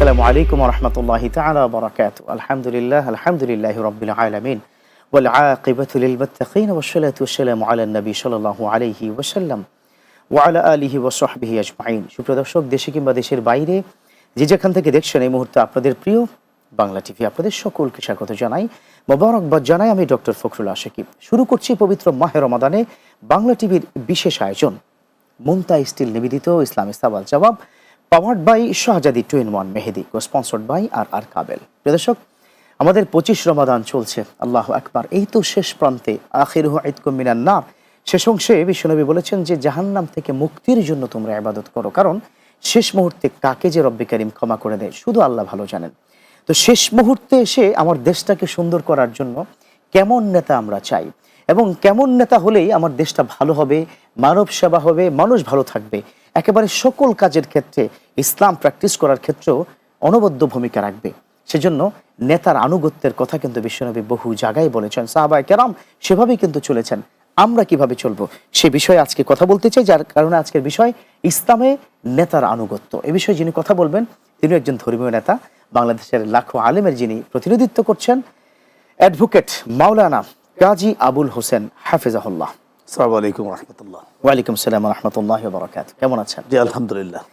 আসসালামু আলাইকুম রহমতুল্লাহ তাআলা বারাকাত আলহামদুলিল্লাহ আলহামদুলিল্লাহ রব্বিল আলামিন والعاقبة للمتقين والصلاة والسلام على النبي صلى الله عليه وسلم وعلى آله وصحبه أجمعين সুপ্রিয় দর্শক দেশে কিংবা দেশের বাইরে যে যেখান থেকে দেখছেন এই মুহূর্তে আপনাদের প্রিয় বাংলা টিভি আপনাদের সকলকে স্বাগত জানাই মোবারকবাদ জানাই আমি ডক্টর ফখরুল আশিকি শুরু করছি পবিত্র মাহে রমাদানে বাংলা টিভির বিশেষ আয়োজন মুন্তা স্টিল নিবেদিত ইসলামী সাবাল জবাব Powered by Shahzadi two in one Mehedi O sponsored by R R cable প্রিয় দর্শক, আমাদের পঁচিশ রমাদান চলছে। আল্লাহ আকবার। এই তো শেষ প্রান্তে আখির মিনান না শেষ অংশে বিশ্বনবী বলেছেন যে, জাহান্নাম থেকে মুক্তির জন্য তোমরা ইবাদত করো, কারণ শেষ মুহূর্তে কাকে যে রব্বি করিম ক্ষমা করে দেয়, শুধু আল্লাহ ভালো জানেন। তো শেষ মুহূর্তে এসে আমার দেশটাকে সুন্দর করার জন্য কেমন নেতা আমরা চাই? এবং কেমন নেতা হলেই আমার দেশটা ভালো হবে, মানব সেবা হবে, মানুষ ভালো থাকবে। একেবারে সকল কাজের ক্ষেত্রে ইসলাম প্র্যাকটিস করার ক্ষেত্রেও অনবদ্য ভূমিকা রাখবে। সেজন্য নেতার আনুগত্যের কথা কিন্তু বিশ্বনবী বহু জায়গায় বলেছেন, সাহাবায় কেরাম সেভাবেই কিন্তু চলেছেন। আমরা কীভাবে চলবো? সে বিষয়ে আজকে কথা বলতে চাই, যার কারণে আজকের বিষয় ইসলামে নেতার আনুগত্য। এ বিষয়ে যিনি কথা বলবেন তিনি একজন ধর্মীয় নেতা। বাংলাদেশের লাখো আলেমের যিনি প্রতিনিধিত্ব করছেন, অ্যাডভোকেট মাওলানা কাজী আবুল হোসেন হাফিজাহুল্লাহ। সালাম আলাইকুম রহমতুল্লাহ। ওয়ালাইকুম সালাম রহমতুল্লাহ বরাকাত কেমন আছেন? জি আলহামদুলিল্লাহ।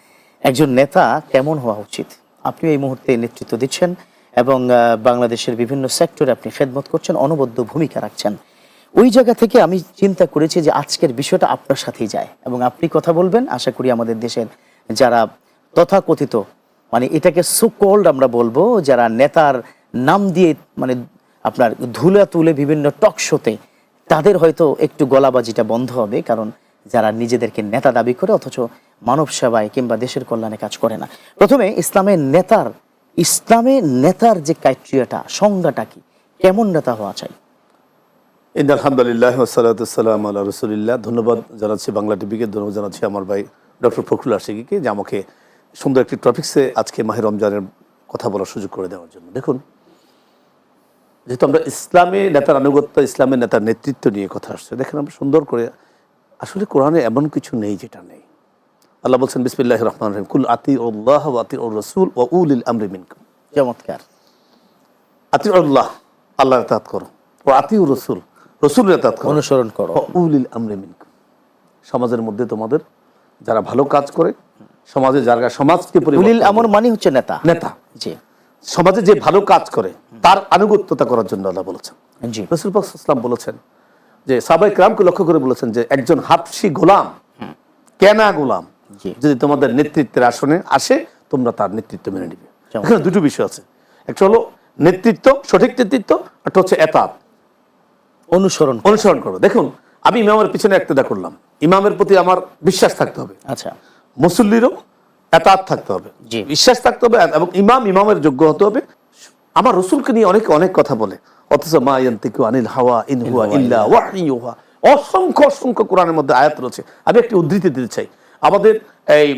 একজন নেতা কেমন হওয়া উচিত? আপনি এই মুহূর্তে নেতৃত্ব দিচ্ছেন এবং বাংলাদেশের বিভিন্ন সেক্টরে আপনি খেদমত করছেন অনবদ্য ভূমিকা রাখছেন। ওই জায়গা থেকে আমি চিন্তা করেছি যে আজকের বিষয়টা আপনার সাথেই যায় এবং আপনি কথা বলবেন আশা করি আমাদের দেশের যারা তথাকথিত মানে এটাকে সুকোল্ড আমরা বলব যারা নেতার নাম দিয়ে মানে আপনার ধুলা তুলে বিভিন্ন টক শোতে তাদের হয়তো একটু গলাবাজিটা বন্ধ হবে, কারণ যারা নিজেদেরকে নেতা দাবি করে, অথচ মানব সেবায় কিংবা দেশের কল্যাণে কাজ করে না। প্রথমে ইসলামের নেতার, ইসলামে নেতার যে ক্রাইটেরিয়াটা, সংজ্ঞাটা কি? কেমন নেতা হওয়া চাই? ইন্দ আলহামদুলিল্লাহ সালাতাম আল্লাহ রসুলিল্লাহ। ধন্যবাদ জানাচ্ছি বাংলা টিভিকে, ধন্যবাদ জানাচ্ছি আমার ভাই ডক্টর ফখরুল আশিকিকে যে আমাকে সুন্দর একটি টপিক্সে আজকে মাহের রমজানের কথা বলার সুযোগ করে দেওয়ার জন্য। দেখুন যেহেতু আমরা ইসলামী নেতার আনুগত্য ইসলামের নেতার নেতৃত্ব নিয়ে কথা আসছে দেখেন আমরা সুন্দর করে আসলে কোরআনে এমন কিছু নেই যেটা নেই। আল্লাহ বলছেন বিসমিল্লাহ রহমান রহিম কুল আতি উল্লাহ আতি ও রসুল ও উল ইল আমরি মিনকুম। চমৎকার। আতি উল্লাহ আল্লাহ এতাত করো ও আতি রসুল রসুল এতাত করো অনুসরণ করো। উলিল আমরে মিনকুম। সমাজের মধ্যে তোমাদের যারা ভালো কাজ করে সমাজে যারা সমাজকে উলিল আমর মানে হচ্ছে নেতা। নেতা। জি। সমাজে যে ভালো কাজ করে তার আনুগত্যতা করার জন্য আল্লাহ বলেছেন। জি। রসুল ইসলাম বলেছেন যে সাবাই ক্রামকে লক্ষ্য করে বলেছেন যে একজন হাফসি গোলাম কেনা গোলাম যদি তোমাদের নেতৃত্বের আসনে আসে তোমরা তার নেতৃত্ব মেনে নিবে। এখানে দুটো বিষয় আছে। একটা হলো নেতৃত্ব সঠিক নেতৃত্ব একটা হচ্ছে এতাত অনুসরণ। অনুসরণ করো দেখুন আমি ইমামের পিছনে একটা করলাম। ইমামের প্রতি আমার বিশ্বাস থাকতে হবে। আচ্ছা। মুসল্লিরও এতাত থাকতে হবে বিশ্বাস থাকতে হবে এবং ইমাম ইমামের যোগ্য হতে হবে। আমার রসুলকে নিয়ে অনেকে অনেক কথা বলে অথচ মা ইয়ান্তিকু আনিল হাওয়া ইন হুয়া ইল্লা ওয়াহইউহা অসংখ্য অসংখ্য কোরআনের মধ্যে আয়াত রয়েছে। আমি একটি উদ্ধৃতি দিতে চাই। আমাদের এই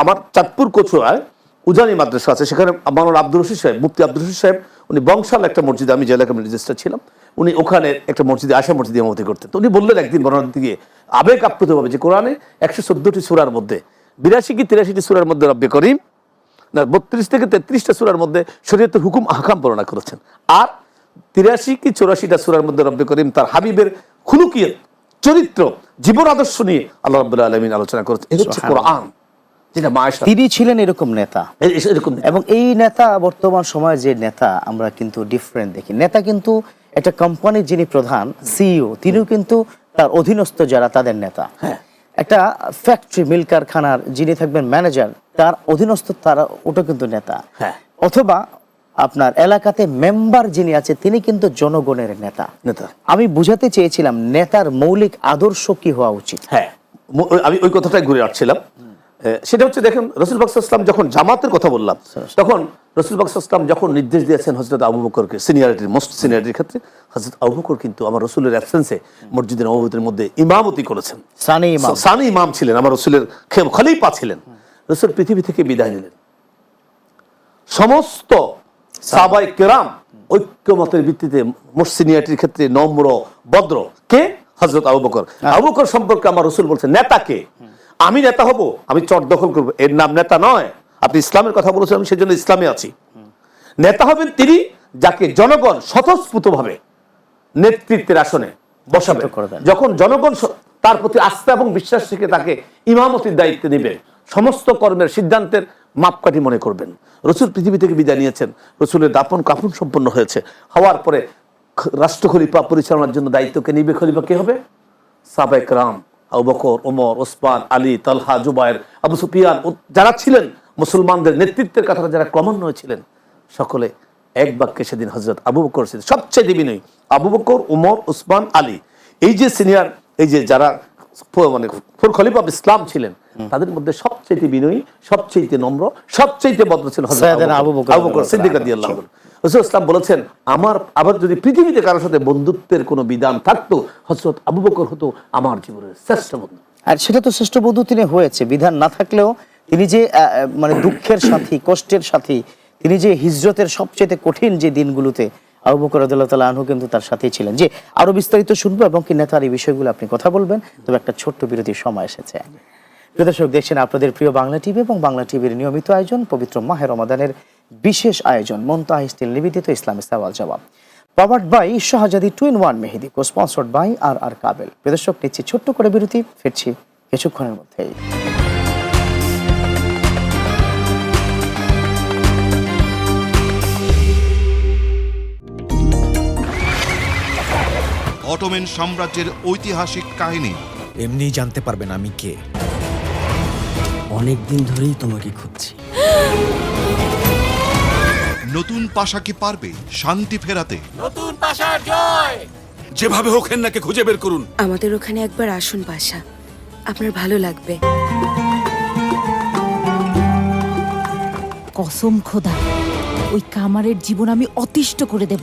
আমার চাঁদপুর কচুয়ায় উজানি মাদ্রাসা আছে সেখানে আমার আব্দুল রশিদ সাহেব মুফতি আব্দুল রশিদ সাহেব উনি বংশাল একটা মসজিদে আমি জেলা কমিটি রেজিস্টার ছিলাম উনি ওখানে একটা মসজিদে আশা মসজিদে ইমামতি করতেন। তো উনি বললেন একদিন বর্ণনা দিকে আবেগ আপ্লুতভাবে যে কোরআনে একশো চোদ্দটি সুরার মধ্যে বিরাশি কি তিরাশিটি সুরার মধ্যে রব্বে করিম? না বত্রিশ থেকে তেত্রিশটা সুরার মধ্যে শরীয়তের হুকুম আহকাম বর্ণনা করেছেন। আর তিরাশি কি চৌরাশিটা সুরার মধ্যে রব্বে করিম তার হাবিবের খুলুকিয়ত চরিত্র জীবন আদর্শ নিয়ে আল্লাহ রব্বুল্লাহ আলমিন আলোচনা করেছেন। এই হচ্ছে কোরআন। তিনি ছিলেন এরকম নেতা। এরকম এবং এই নেতা বর্তমান সময়ে যে নেতা আমরা কিন্তু ডিফারেন্ট দেখি। নেতা কিন্তু একটা কোম্পানির যিনি প্রধান সিইও তিনিও কিন্তু তার অধীনস্থ যারা তাদের নেতা। হ্যাঁ। একটা ফ্যাক্টরি মিল কারখানার যিনি থাকবেন ম্যানেজার তার অধীনস্থ তারা ওটা কিন্তু নেতা। হ্যাঁ। অথবা আপনার এলাকাতে মেম্বার যিনি আছে তিনি কিন্তু জনগণের নেতা। নেতা। আমি বুঝাতে চেয়েছিলাম নেতার মৌলিক আদর্শ কি হওয়া উচিত? হ্যাঁ। আমি ওই কথাটাই ঘুরে আসছিলাম। সেটা হচ্ছে দেখেন রসুল বাকসাম যখন জামাতের কথা বললাম তখন রসুল বাকসাম যখন নির্দেশ দিয়েছেন হজরত আবু বকরকে সিনিয়রিটির মোস্ট সিনিয়রিটির ক্ষেত্রে হজরত আবু বকর কিন্তু আমার রসুলের অ্যাবসেন্সে মসজিদের নবতের মধ্যে ইমামতি করেছেন। সানি ইমাম। সানি ইমাম ছিলেন আমার রসুলের খে- খলিফা ছিলেন। রসুল পৃথিবী থেকে বিদায় নিলেন। সমস্ত সাবাই কেরাম ঐক্যমতের ভিত্তিতে মুসিনিয়াটির ক্ষেত্রে নম্র ভদ্র। কে? হজরত আবু বকর। আবু বকর সম্পর্কে আমার রসুল বলছে নেতাকে আমি নেতা হব আমি চট দখল করব। এর নাম নেতা নয়। আপনি ইসলামের কথা বলেছেন আমি সেজন্য ইসলামে আছি। নেতা হবেন তিনি যাকে জনগণ স্বতঃস্ফূর্তভাবে নেতৃত্বের আসনে বসাবে। যখন জনগণ তার প্রতি আস্থা এবং বিশ্বাস রেখে তাকে ইমামতির দায়িত্ব দিবে সমস্ত কর্মের সিদ্ধান্তের মাপকাঠি মনে করবেন। রসুল পৃথিবী থেকে বিদায় নিয়েছেন। রসুলের দাপন কাপন সম্পন্ন হয়েছে। হওয়ার পরে রাষ্ট্র খলিফা পরিচালনার জন্য দায়িত্বকে নিবে খলিফা কে হবে? সাবেক রাম আবু বকর ওমর ওসমান আলী, তালহা জুবায়ের আবু সুফিয়ান যারা ছিলেন মুসলমানদের নেতৃত্বের কথাটা যারা ক্রমান্বয়ে ছিলেন, সকলে এক বাক্যে সেদিন হজরত আবু বকর সবচেয়ে বিনয়ী আবু বকর, উমর, উসমান, আলী। এই যে সিনিয়র এই যে যারা মানে ফুর খলিফা অফ ইসলাম ছিলেন তাদের মধ্যে সবচেয়ে বিনয়ী সবচেয়ে নম্র সবচেয়ে ভদ্র ছিল সিদ্দিক রাদিয়াল্লাহু। ইসলাম বলেছেন আমার আবার যদি পৃথিবীতে কারোর সাথে বন্ধুত্বের কোনো বিধান থাকতো হজরত আবু বকর হতো আমার জীবনের শ্রেষ্ঠ বন্ধু। আর সেটা তো শ্রেষ্ঠ বন্ধু তিনি হয়েছে। বিধান না থাকলেও তিনি যে মানে দুঃখের সাথী কষ্টের সাথী তিনি যে হিজরতের সবচেয়ে কঠিন যে দিনগুলোতে আবু বকর রাদিয়াল্লাহু তাআলা আনহু কিন্তু তার সাথেই ছিলেন। যে আরও বিস্তারিত শুনব এবং কি নেতার এই বিষয়গুলো আপনি কথা বলবেন তবে একটা ছোট্ট বিরতির সময় এসেছে। দর্শক দেখছেন আপনাদের প্রিয় বাংলা টিভি এবং বাংলা টিভির নিয়মিত আয়োজন পবিত্র মাহের রমাদানের বিশেষ আয়োজন মন্তাহ স্টিল নিবেদিত ইসলামী সওয়াল জবাব। Powered by Shahzadi two in one Mehedi cosponsored by R R cable. প্রিয় দর্শক নিচ্ছি ছোট্ট করে বিরতি ফিরছি কিছুক্ষণের মধ্যেই। অটোমেন সাম্রাজ্যের ঐতিহাসিক কাহিনী। এমনিই জানতে পারবেন আমি কে। অনেক দিন ধরেই তোমাকে খুঁজছি। নতুন পাশা কি পারবে শান্তি ফেরাতে? নতুন পাশার জয়! যেভাবে হোক হেন্নাকে খুঁজে বের করুন। আমাদের ওখানে একবার আসুন পাশা। আপনার ভালো লাগবে। কসম খোদা ওই কামারের জীবন আমি অতিষ্ঠ করে দেব।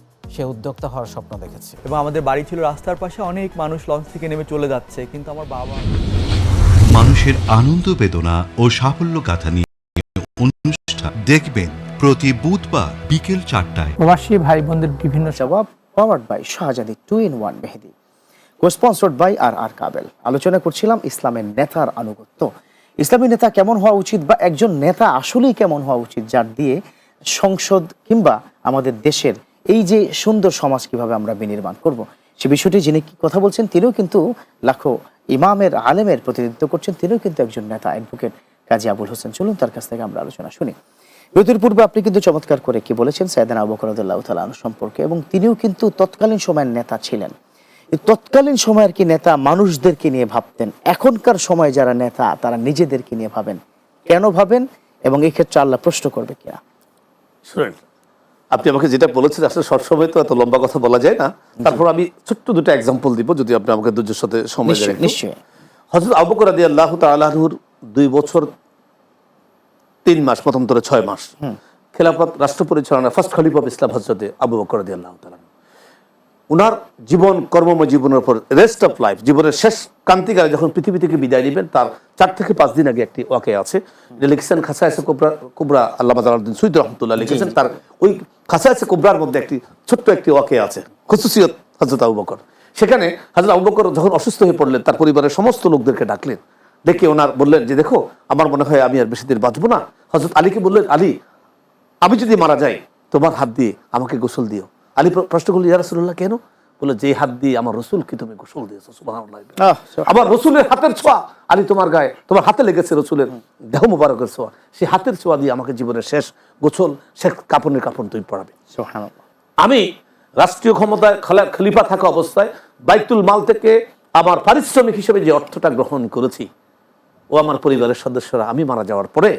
সে উদ্যোক্তা হওয়ার স্বপ্ন দেখেছে। এবং আমাদের বাড়ি ছিল রাস্তার পাশে অনেক মানুষ লঞ্চ থেকে নেমে চলে যাচ্ছে কিন্তু আমার বাবা মানুষের আনন্দ বেদনা ও সাফল্য গাথা নিয়ে অনুষ্ঠান দেখবেন প্রতি বুধবার বিকেল চারটায়। প্রবাসী ভাই বোনদের বিভিন্ন জবাব powered by Shahzadi two in one Mehedi cosponsored by R R cable আলোচনা করছিলাম ইসলামের নেতার আনুগত্য। ইসলামী নেতা কেমন হওয়া উচিত বা একজন নেতা আসলেই কেমন হওয়া উচিত যার দিয়ে সংসদ কিংবা আমাদের দেশের এই যে সুন্দর সমাজ কীভাবে আমরা বিনির্মাণ করব, সে বিষয়টি যিনি কথা বলছেন, তিনিও কিন্তু লাখো ইমামের, আলেমের প্রতিনিধিত্ব করছেন, তিনিও কিন্তু একজন নেতা অ্যাডভোকেট কাজী আবুল হোসেন। চলুন তার কাছ থেকে আমরা আলোচনা শুনি। বিরতির পূর্বে আপনি কিন্তু চমৎকার করে কি বলেছেন সাইদান আবু বকরদুল্লাহ তালা সম্পর্কে, এবং তিনিও কিন্তু তৎকালীন সময়ের নেতা ছিলেন। তৎকালীন সময়ের কি নেতা মানুষদেরকে নিয়ে ভাবতেন? এখনকার সময় যারা নেতা, তারা নিজেদেরকে নিয়ে ভাবেন। কেন ভাবেন? এবং এক্ষেত্রে আল্লাহ প্রশ্ন করবে কিনা? শুনেন আপনি আমাকে যেটা বলেছেন আসলে সবসময় তো এত লম্বা কথা বলা যায় না। তারপর আমি ছোট্ট দুটো এক্সাম্পল দিব যদি আপনি আমাকে দুজোর সাথে সময় দেন নিশ্চয়ই হজরত আবু বকর রাদি আল্লাহ তালাহুর দুই বছর তিন মাস প্রথম ধরে ছয় মাস। খেলাফত রাষ্ট্র পরিচালনা ফার্স্ট খলিফ অফ ইসলাম হজরতে আবু বকর আদি আল্লাহ তালা উনার জীবন, কর্মময় জীবনের পর রেস্ট অফ লাইফ জীবনের শেষ ক্রান্তিকালে যখন পৃথিবী থেকে বিদায় নেবেন, তার চার থেকে পাঁচ দিন আগে একটি ওয়াকে আছে। লিখেছেন খাসাইসে কুবরা কুবরা আল্লাহ জালালউদ্দিন সুইদ রহমতুল্লাহ লিখেছেন, তার ওই খাসাইসে কুবরার মধ্যে একটি ছোট্ট একটি ওয়াকে আছে, খুসুসিয়ত হজরত আবু বকর। সেখানে হজরত আবু বকর যখন অসুস্থ হয়ে পড়লেন, তার পরিবারের সমস্ত লোকদেরকে ডাকলেন। ডেকে ওনার বললেন যে, দেখো, আমার মনে হয় আমি আর বেশি দিন বাঁচবো না। হজরত আলীকে বললেন, আলী, আমি যদি মারা যাই, তোমার হাত দিয়ে আমাকে গোসল দিও। আলী প্রশ্ন করল ইয়া রাসূলুল্লাহ কেন? বলে যে হাত দিয়ে আমার রসুলকে তুমি গোসল দিয়েছ আহ, আমার রসুলের হাতের ছোঁয়া আলী তোমার গায়ে তোমার হাতে লেগেছে রসুলের দেহ মুবারকের ছোঁয়া। সেই হাতের ছোঁয়া দিয়ে আমাকে জীবনের শেষ গোসল শেষ কাপড়ের কাপড় তুমি পড়াবে আমি রাষ্ট্রীয় ক্ষমতায় খালা- খলিফা থাকা অবস্থায় বাইতুল মাল থেকে আমার পারিশ্রমিক হিসেবে যে অর্থটা গ্রহণ করেছি ও আমার পরিবারের সদস্যরা আমি মারা যাওয়ার পরে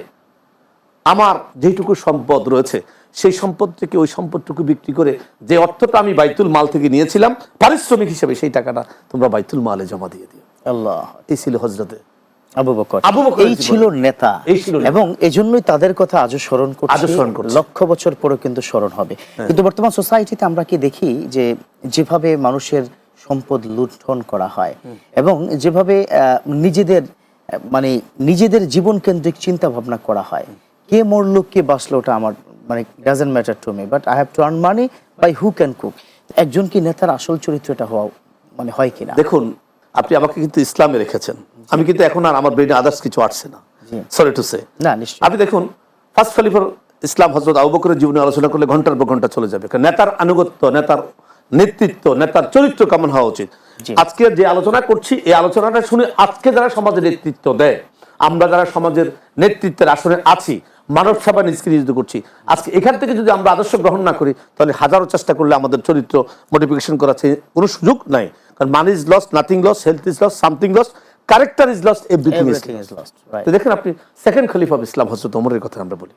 আমার যেটুকু সম্পদ রয়েছে সেই সম্পদ থেকে ওই সম্পদটুকু বিক্রি করে যে অর্থটা আমি বাইতুল মাল থেকে নিয়েছিলাম পারিশ্রমিক হিসেবে সেই টাকাটা তোমরা বাইতুল মালে জমা দিয়ে দিও। আল্লাহ। এই ছিল হজরতে আবু বকর। আবু বকরের এই ছিল নেতা। এবং এজন্যই তাদের কথা আজও স্মরণ করছি। আজও স্মরণ করছি। লক্ষ বছর পরেও কিন্তু স্মরণ হবে। হ্যাঁ। কিন্তু বর্তমান সোসাইটিতে আমরা কি দেখি যে যেভাবে মানুষের সম্পদ লুণ্ঠন করা হয় এবং যেভাবে নিজেদের মানে নিজেদের জীবন কেন্দ্রিক চিন্তা ভাবনা করা হয়। কে মরলো কে বাঁচলো ওটা আমার মানে doesn't matter to me but I have to earn money by who can cook একজন কি নেতার আসল চরিত্রটা হওয়া মানে হয় কিনা? দেখুন আপনি আমাকে কিন্তু ইসলামে রেখেছেন। আমি কিন্তু এখন আর আমার ব্রেনে আদার্স কিছু আসছে না। সরি টু সে না নিশ্চয়ই। আপনি দেখুন ফার্স্ট খলিফার ইসলাম হজরত আবু বকরের জীবনে আলোচনা করলে ঘণ্টার পর ঘণ্টা চলে যাবে। কারণ নেতার আনুগত্য নেতার নেতৃত্ব নেতার চরিত্র কেমন হওয়া উচিত? আজকে যে আলোচনা করছি এই আলোচনাটা শুনে আজকে যারা সমাজের নেতৃত্ব দেয় আমরা যারা সমাজের নেতৃত্বের আসনে আছি মানব সেবা নিজকে নিয়োজিত করছি। আজকে এখান থেকে যদি আমরা আদর্শ গ্রহণ না করি তাহলে হাজারো চেষ্টা করলে আমাদের চরিত্র মডিফিকেশন চেয়ে কোনো সুযোগ নাই। কারণ money is loss nothing loss health is loss something loss character is loss everything is. তো দেখেন আপনি সেকেন্ড খলিফ অফ ইসলাম হজরত ওমরের কথা আমরা বলি।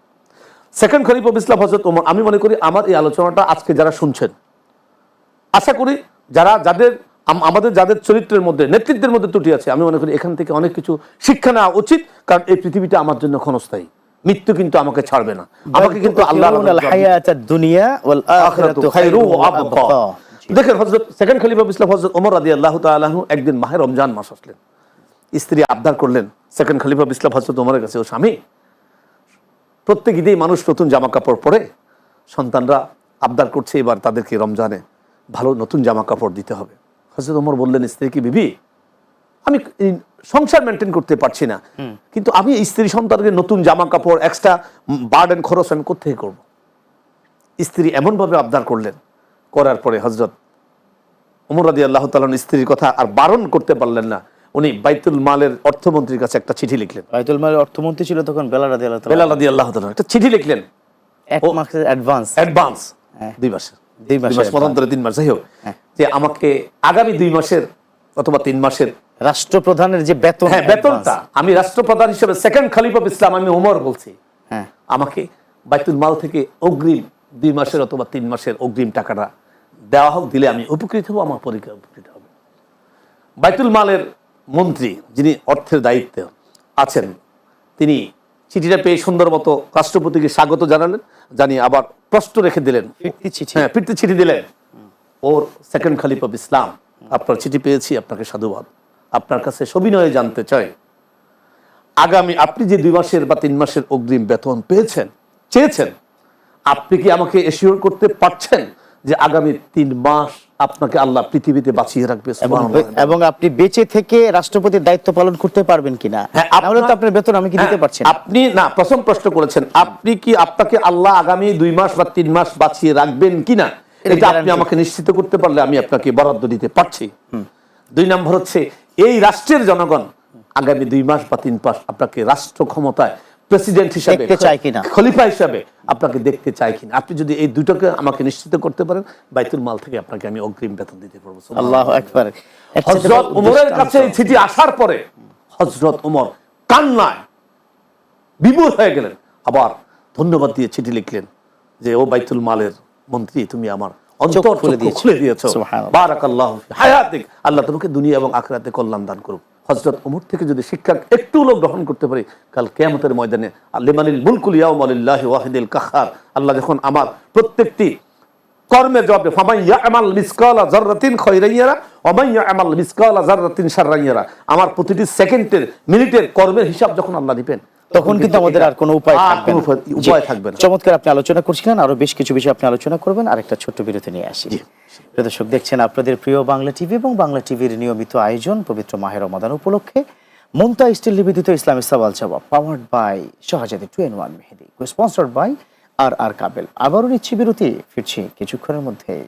সেকেন্ড খলিফ অফ ইসলাম হজরত ওমর আমি মনে করি আমার এই আলোচনাটা আজকে যারা শুনছেন আশা করি যারা যাদের আমাদের যাদের চরিত্রের মধ্যে নেতৃত্বের মধ্যে ত্রুটি আছে আমি মনে করি এখান থেকে অনেক কিছু শিক্ষা নেওয়া উচিত কারণ এই পৃথিবীটা আমার জন্য ক্ষণস্থায়ী। মৃত্যু কিন্তু আমাকে ছাড়বে না। আমাকে কিন্তু আল্লাহ দুনিয়া ওয়াল আখিরাতু খায়রু আবকা দেখেন হজরত সেকেন্ড খলিফা ইসলাম হজরত ওমর রাদি আল্লাহ তালু একদিন মাহে রমজান মাস আসলেন। স্ত্রী আবদার করলেন সেকেন্ড খলিফা ইসলাম হজরত ওমরের কাছে ও স্বামী প্রত্যেক ঈদেই মানুষ নতুন জামা কাপড় পরে সন্তানরা আবদার করছে এবার তাদেরকে রমজানে ভালো নতুন জামা কাপড় দিতে হবে। হজরত ওমর বললেন স্ত্রী কি বিবি? আমি সংসার মেনটেন করতে পারছি না। কিন্তু আমি স্ত্রী সন্তানকে নতুন জামা কাপড় এক্সট্রা বার্ডেন খরচ আমি কোথেকে করব? স্ত্রী এমনভাবে আবদার করলেন করার পরে হজরত উমর রাদি আল্লাহ তালন স্ত্রীর কথা আর বারণ করতে পারলেন না। উনি বাইতুল মালের অর্থমন্ত্রীর কাছে একটা চিঠি লিখলেন। বাইতুল মালের অর্থমন্ত্রী ছিল তখন বেলাল রাদি আল্লাহ তালন একটা চিঠি লিখলেন। এক মাসের অ্যাডভান্স অ্যাডভান্স হ্যাঁ। দুই মাসের। দুই দুই মাস মতান্তরে তিন মাস। যাই হোক যে আমাকে আগামী দুই মাসের অথবা তিন মাসের রাষ্ট্রপ্রধানের যে বেতন হ্যাঁ বেতনটা। আমি রাষ্ট্রপ্রধান হিসেবে সেকেন্ড খালিফ অফ ইসলাম আমি ওমর বলছি। হ্যাঁ। আমাকে বাইতুল মাল থেকে অগ্রিম দুই মাসের অথবা তিন মাসের অগ্রিম টাকাটা দেওয়া হোক দিলে আমি উপকৃত হব আমার পরিবার উপকৃত হবে। বাইতুল মালের মন্ত্রী যিনি অর্থের দায়িত্বে আছেন তিনি চিঠিটা পেয়ে সুন্দর মতো রাষ্ট্রপতিকে স্বাগত জানালেন জানিয়ে আবার প্রশ্ন রেখে দিলেন। হ্যাঁ ফিরতি চিঠি দিলেন। ওর সেকেন্ড খালিফ অফ ইসলাম আপনার চিঠি পেয়েছি আপনাকে সাধুবাদ। আপনার কাছে সবিনয়ে জানতে চাই। আগামী আপনি যে দুই মাসের বা তিন মাসের অগ্রিম বেতন পেয়েছেন চেয়েছেন আপনি কি আমাকে এশিওর করতে পারছেন যে আগামী তিন মাস আপনাকে আল্লাহ পৃথিবীতে বাঁচিয়ে রাখবে? এবং আপনি বেঁচে থেকে রাষ্ট্রপতির দায়িত্ব পালন করতে পারবেন কিনা? হ্যাঁ, তাহলে তো আপনার- বেতন আমি কি দিতে হ্যাঁ, পারছি আপনি না প্রথম প্রশ্ন করেছেন আপনি কি আপনাকে আল্লাহ আগামী দুই মাস বা তিন মাস বাঁচিয়ে রাখবেন কিনা? এটা আপনি আমাকে নিশ্চিত করতে পারলে আমি আপনাকে বরাদ্দ দিতে পারছি। দুই নম্বর হচ্ছে এই রাষ্ট্রের জনগণ আগামী দুই মাস বা তিন মাস আপনাকে রাষ্ট্র ক্ষমতায় প্রেসিডেন্ট হিসাবে দেখতে চায় কিনা। খলিফা হিসাবে আপনাকে দেখতে চাই কিনা? আপনি যদি এই দুটোকে আমাকে নিশ্চিত করতে পারেন বাইতুল মাল থেকে আপনাকে আমি অগ্রিম বেতন দিতে পারব। আল্লাহ একবার হজরত উমরের কাছে এই চিঠি আসার পরে হজরত উমর কান্নায় বিমূর হয়ে গেলেন। আবার ধন্যবাদ দিয়ে চিঠি লিখলেন যে ও বাইতুল মালের মন্ত্রী তুমি আমার অন্তর খুলে দিয়েছ। খুলে দিয়েছ। হায়াতিক আল্লাহ তোমাকে দুনিয়া এবং আখরাতে কল্যাণ দান করুক হজরত উমর থেকে যদি শিক্ষা একটু লোক গ্রহণ করতে পারি কাল কেয়ামতের ময়দানে আল্লিমানিল মুলকুল ইয়াউমালিল্লাহ ওয়াহিদুল কাহার আল্লাহ যখন আমার প্রত্যেকটি কর্মের জবাবে ফামাই ইয়ামাল মিসকালা জাররাতিন খায়রাইয়ারা ওমাই ইয়ামাল মিসকালা জাররাতিন শাররাইয়ারা আমার প্রতিটি সেকেন্ডের মিনিটের কর্মের হিসাব যখন আল্লাহ দিবেন তখন কিন্তু আমাদের আর কোনো উপায় থাকবে না। উপায়- থাকবে না। চমৎকার আপনি আলোচনা করছিলেন আরও বেশ কিছু বিষয় আপনি আলোচনা করবেন আর একটা ছোট্ট বিরতি নিয়ে আসি। দর্শক দেখছেন আপনাদের প্রিয় বাংলা টিভি এবং বাংলা টিভির নিয়মিত আয়োজন পবিত্র মাহের রমাদান উপলক্ষে মুমতা স্টিল নিবেদিত ইসলামী সওয়াল জবাব powered by Shahzadi two in one Mehedi. Sponsored by R R cable. আবারও নিচ্ছি বিরতি ফিরছি কিছুক্ষণের মধ্যে।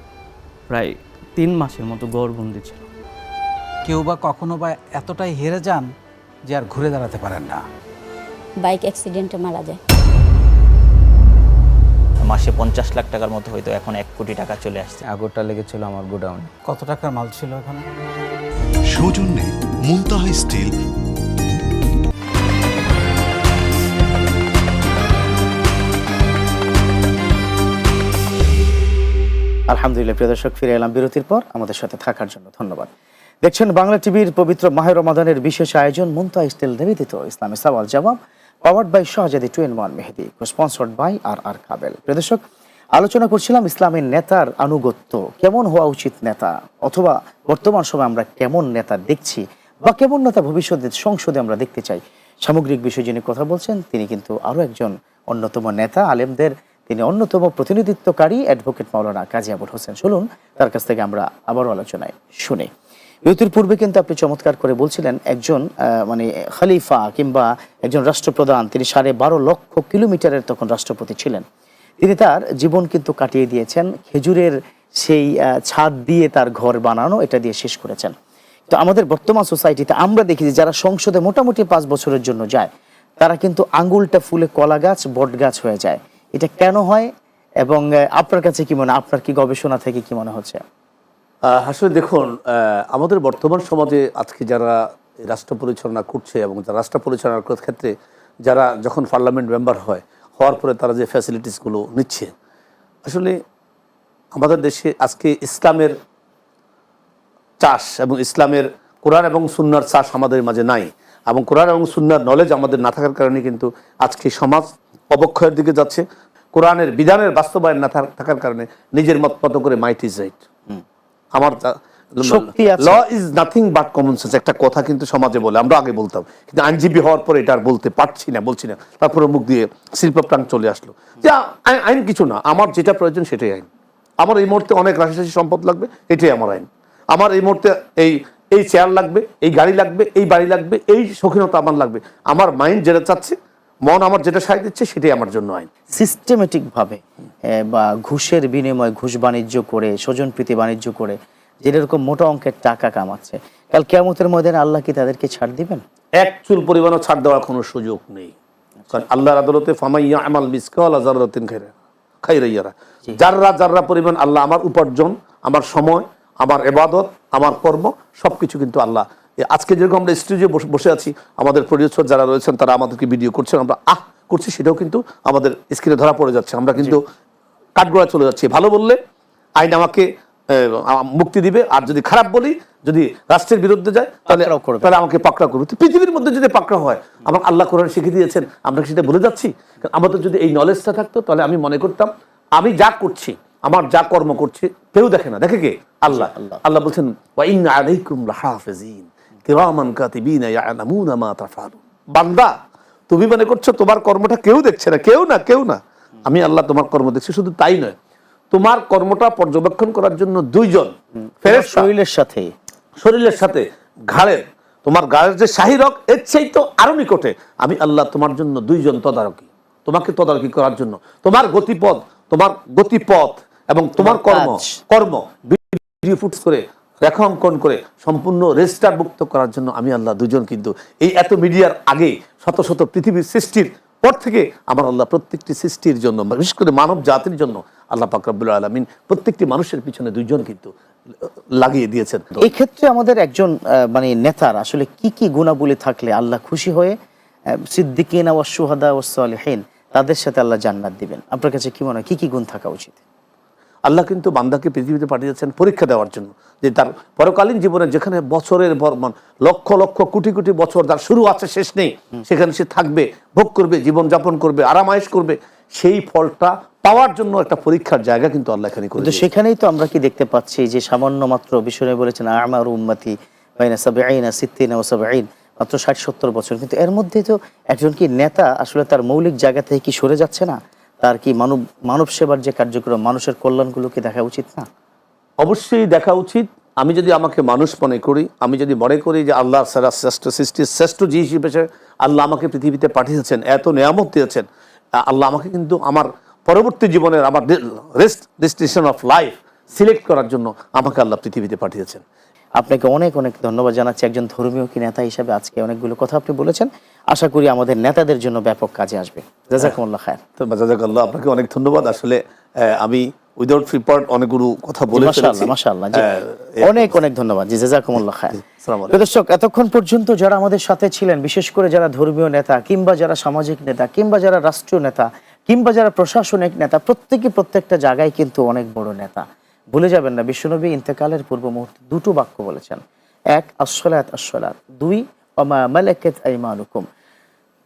প্রায় তিন মাসের মতো গড়বন্দি ছিল। কেউ বা কখনো বা এতটাই হেরে যান যে আর ঘুরে দাঁড়াতে পারেন না। বাইক অ্যাক্সিডেন্টে মারা যায়। মাসে পঞ্চাশ লাখ টাকার মতো হয়তো এখন এক কোটি টাকা চলে আসছে। আগরটা লেগেছিল আমার গোডাউনে। কত টাকার মাল ছিল এখানে সৌজন্যে মুনতাহা স্টিল আলহামদুলিল্লাহ, প্রিয় দর্শক, ফিরে এলাম বিরতির পর আমাদের সাথে থাকার জন্য। ধন্যবাদ। দেখছেন, বাংলা টিভির পবিত্র মাহের রমাদানের বিশেষ আয়োজন মুন্তা স্টিল নিবেদিত ইসলামী সওয়াল জবাব powered by Shahzadi two in one Mehedi sponsored by R R cable প্রিয় দর্শক, আলোচনা করছিলাম ইসলামের নেতার আনুগত্য। কেমন হওয়া উচিত নেতা? অথবা বর্তমান সময় আমরা কেমন নেতা দেখছি? বা কেমন নেতা ভবিষ্যতে সংসদে আমরা দেখতে চাই? সামগ্রিক বিষয় যিনি কথা বলছেন, তিনি কিন্তু আরও একজন অন্যতম নেতা, আলেমদের তিনি অন্যতম প্রতিনিধিত্বকারী অ্যাডভোকেট মাওলানা কাজী আবুল হোসেন। শুনুন তার কাছ থেকে আমরা আবারও আলোচনায় শুনে। বিরতির পূর্বে কিন্তু আপনি চমৎকার করে বলছিলেন, একজন মানে খলিফা কিংবা একজন রাষ্ট্রপ্রধান, তিনি সাড়ে বারো লক্ষ কিলোমিটারের তখন রাষ্ট্রপতি ছিলেন। তিনি তার জীবন কিন্তু কাটিয়ে দিয়েছেন, খেজুরের সেই ছাদ দিয়ে তার ঘর বানানো, এটা দিয়ে শেষ করেছেন। তো আমাদের বর্তমান সোসাইটিতে আমরা দেখি যে যারা সংসদে মোটামুটি পাঁচ বছরের জন্য যায়, তারা কিন্তু আঙ্গুলটা ফুলে কলা গাছ বট গাছ হয়ে যায়। এটা কেন হয় এবং আপনার কাছে কি মনে, আপনার কি গবেষণা থেকে কি মনে হচ্ছে? আসলে দেখুন আমাদের বর্তমান সমাজে আজকে যারা রাষ্ট্র পরিচালনা করছে এবং রাষ্ট্র পরিচালনার ক্ষেত্রে যারা যখন পার্লামেন্ট মেম্বার হয়, হওয়ার পরে তারা যে ফ্যাসিলিটিসগুলো নিচ্ছে, আসলে আমাদের দেশে আজকে ইসলামের চাষ এবং ইসলামের কোরআন এবং সুন্নার চাষ আমাদের মাঝে নাই এবং কোরআন এবং সুন্নার নলেজ আমাদের না থাকার কারণে কিন্তু আজকে সমাজ অবক্ষয়ের দিকে যাচ্ছে। কোরআনের বিধানের বাস্তবায়ন না থাকার কারণে নিজের মত মতো করে মাইট ইজ রাইট। আমার শক্তি law is nothing but common sense. একটা কথা কিন্তু সমাজে বলে আমরা আগে বলতাম কিন্তু আইনজীবী হওয়ার পরে এটা আর বলতে পারছি না বলছি না। তারপরে মুখ দিয়ে শিল্পপ্রাণ চলে আসলো। যে আইন- আইন কিছু না আমার যেটা প্রয়োজন সেটাই আইন। আমার এই মুহূর্তে অনেক রাশি সম্পদ লাগবে এটাই আমার আইন। আমার এই মুহূর্তে এই এই চেয়ার লাগবে এই গাড়ি লাগবে এই বাড়ি লাগবে এই শৌখিনতা আমার লাগবে। আমার মাইন্ড যেটা চাচ্ছে মন আমার যেটা সায় দিচ্ছে সেটাই আমার জন্য আইন। সিস্টেমেটিক ভাবে বা ঘুষের বিনিময়ে ঘুষ বাণিজ্য করে স্বজনপ্রীতি বাণিজ্য করে যেরকম মোটা অঙ্কের টাকা কামাচ্ছে কাল কেমতের ময়দানে আল্লাহ কি তাদেরকে ছাড় দিবেন? এক চুল পরিমাণও ছাড় দেওয়ার কোনো সুযোগ নেই। কারণ আল্লাহর আদালতে ফামাইয়া আমাল মিসকাল আজারাতিন খাইরা খাইরাইয়ারা। যাররা যাররা পরিমাণ আল্লাহ আমার উপার্জন আমার সময় আমার এবাদত আমার কর্ম সবকিছু কিন্তু আল্লাহ আজকে যেরকম আমরা স্টেজে বসে আছি আমাদের প্রডিউসার যারা রয়েছেন তারা আমাদেরকে ভিডিও করছেন আমরা আহ করছি। সেটাও কিন্তু আমাদের স্ক্রিনে ধরা পড়ে যাচ্ছে। আমরা কিন্তু কাঠগোড়া চলে যাচ্ছি। ভালো বললে আইন আমাকে মুক্তি দিবে। আর যদি খারাপ বলি যদি রাষ্ট্রের বিরুদ্ধে যায় তাহলে তাহলে আমাকে পাকড়া করবে। তো পৃথিবীর মধ্যে যদি পাকড়া হয় আমার আল্লাহ কোরআন শিখিয়ে দিয়েছেন আমরা সেটা ভুলে যাচ্ছি? আমাদের যদি এই নলেজটা থাকতো তাহলে আমি মনে করতাম আমি যা করছি আমার যা কর্ম করছে কেউ দেখে না। দেখে কে? আল্লাহ। আল্লাহ। আল্লাহ বলছেন আলাইকুম কিরামান কাতিবিনা ইয়ালামুনা মা তাফআলুন। বান্দা তুমি মনে করছ তোমার কর্মটা কেউ দেখছে না কেউ না কেউ না। আমি আল্লাহ তোমার কর্ম দেখছি শুধু তাই নয়। তোমার কর্মটা পর্যবেক্ষণ করার জন্য দুইজন শরীরের সাথে। শরীরের সাথে ঘাড়ের তোমার গায়ের যে শাহিরক এর চাই তো আরও নিকটে। আমি আল্লাহ তোমার জন্য দুইজন তদারকি। তোমাকে তদারকি করার জন্য। তোমার গতিপথ তোমার গতিপথ এবং তোমার কর্ম কর্ম। ভিডিও ফুটস করে রেখা অঙ্কন করে সম্পূর্ণ রেজিস্টার মুক্ত করার জন্য আমি আল্লাহ দুজন কিন্তু এই এত মিডিয়ার আগে শত শত পৃথিবীর সৃষ্টির পর থেকে আমার আল্লাহ প্রত্যেকটি সৃষ্টির জন্য, বিশেষ করে মানব জাতির জন্য আল্লাহ পাকরাবুল আলমিন প্রত্যেকটি মানুষের পিছনে দুজন কিন্তু লাগিয়ে দিয়েছেন। এই ক্ষেত্রে আমাদের একজন মানে নেতার আসলে কি কি গুণাবলী থাকলে আল্লাহ খুশি হয়ে সিদ্দিকিন ও সুহাদা ও সালেহীন তাদের সাথে আল্লাহ জান্নাত দিবেন? আপনার কাছে কি মনে হয়, কি কি গুণ থাকা উচিত? আল্লাহ কিন্তু বান্দাকে পৃথিবীতে পাঠিয়েছেন পরীক্ষা দেওয়ার জন্য। যে তার পরকালীন জীবনে যেখানে বছরের পর মান লক্ষ লক্ষ কোটি কোটি বছর তার শুরু আছে শেষ নেই সেখানে সে থাকবে ভোগ করবে জীবন যাপন করবে আরামায়েশ করবে। সেই ফলটা পাওয়ার জন্য একটা পরীক্ষার জায়গা কিন্তু আল্লাহ এখানে কিন্তু সেখানেই তো আমরা কি দেখতে পাচ্ছি যে সামান্য মাত্র বিষ্ণু বলেছেন আমার উম্মতি বাইনা সাবেআইনা সিত্তিনা ও সাবেআইন মাত্র ষাট সত্তর বছর। কিন্তু এর মধ্যে তো একজন কি নেতা আসলে তার মৌলিক জায়গা থেকে কি সরে যাচ্ছে না? তার কি মানব মানব সেবার যে কার্যক্রম, মানুষের কল্যাণগুলোকে দেখা উচিত না? অবশ্যই দেখা উচিত। আমি যদি আমাকে মানুষ মনে করি, আমি যদি মনে করি যে আল্লাহ সারা শ্রেষ্ঠ সৃষ্টির শ্রেষ্ঠ যে হিসেবে আল্লাহ আমাকে পৃথিবীতে পাঠিয়েছেন, এত নিয়ামত দিয়েছেন আল্লাহ আমাকে কিন্তু আমার পরবর্তী জীবনের আমার rest destination of life select করার জন্য আমাকে আল্লাহ পৃথিবীতে পাঠিয়েছেন। আপনাকে অনেক অনেক ধন্যবাদ জানাচ্ছি একজন ধর্মীয় কি নেতা হিসাবে আজকে অনেকগুলো কথা আপনি বলেছেন। আশা করি আমাদের নেতাদের জন্য ব্যাপক কাজে আসবে। জাজাকুমুল্লাহ খায়ের। তো জাজাকাল্লাহ আপনাকে অনেক ধন্যবাদ। আসলে আমি উইদাউট ফ্রিপার্ট অনেকগুলো কথা বলে মাশাআল্লাহ ফেলেছি। মাশাআল্লাহ জি। অনেক অনেক ধন্যবাদ। জি জাজাকুমুল্লাহ খায়ের। আসসালামু আলাইকুম। দর্শক এতক্ষণ পর্যন্ত যারা আমাদের সাথে ছিলেন বিশেষ করে যারা ধর্মীয় নেতা কিংবা যারা সামাজিক নেতা কিংবা যারা রাষ্ট্রীয় নেতা কিংবা যারা প্রশাসনিক নেতা প্রত্যেকে প্রত্যেকটা জায়গায় কিন্তু অনেক বড় নেতা। ভুলে যাবেন না, বিশ্বনবী ইন্তেকালের পূর্ব মুহূর্তে দুটো বাক্য বলেছেন। এক আসলাত আসলাত দুই, অমা আইমানুকুম।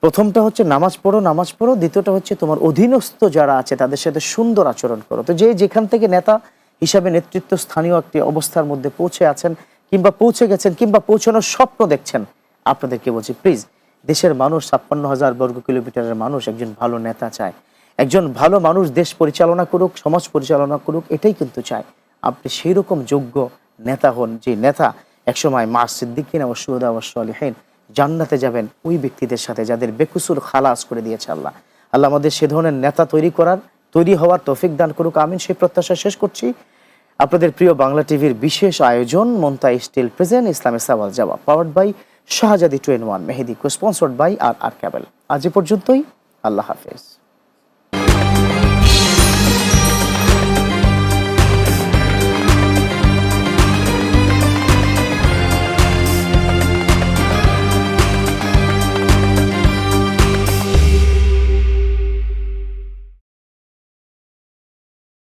প্রথমটা হচ্ছে নামাজ পড়ো নামাজ পড়ো। দ্বিতীয়টা হচ্ছে তোমার অধীনস্থ যারা আছে, তাদের সাথে সুন্দর আচরণ করো। তো যে যেখান থেকে নেতা হিসাবে নেতৃত্ব স্থানীয় একটি অবস্থার মধ্যে পৌঁছে আছেন, কিংবা পৌঁছে গেছেন, কিংবা পৌঁছানোর স্বপ্ন দেখছেন, আপনাদেরকে বলছি প্লিজ দেশের মানুষ ছাপ্পান্ন হাজার বর্গ কিলোমিটারের মানুষ একজন ভালো নেতা চায়। একজন ভালো মানুষ দেশ পরিচালনা করুক, সমাজ পরিচালনা করুক, এটাই কিন্তু চায়। আপনি সেই রকম যোগ্য নেতা হন, যে নেতা একসময় মা সিদ্দিকিন ও সুদা ও সালেহীন জান্নাতে যাবেন ওই ব্যক্তিদের সাথে, যাদের বেকুসুর খালাস করে দিয়েছে আল্লাহ। আল্লাহ আমাদের সে ধরনের নেতা তৈরি করার, তৈরি হওয়ার তৌফিক দান করুক, আমিন। সেই প্রত্যাশা শেষ করছি। আপনাদের প্রিয় বাংলা টিভির বিশেষ আয়োজন মন্তা স্টিল প্রেজেন্ট ইসলামের সাওয়াল জবাব powered by Shahzadi two one, Mehedi cosponsored by R R cable. আজ এ পর্যন্তই, আল্লাহ হাফেজ।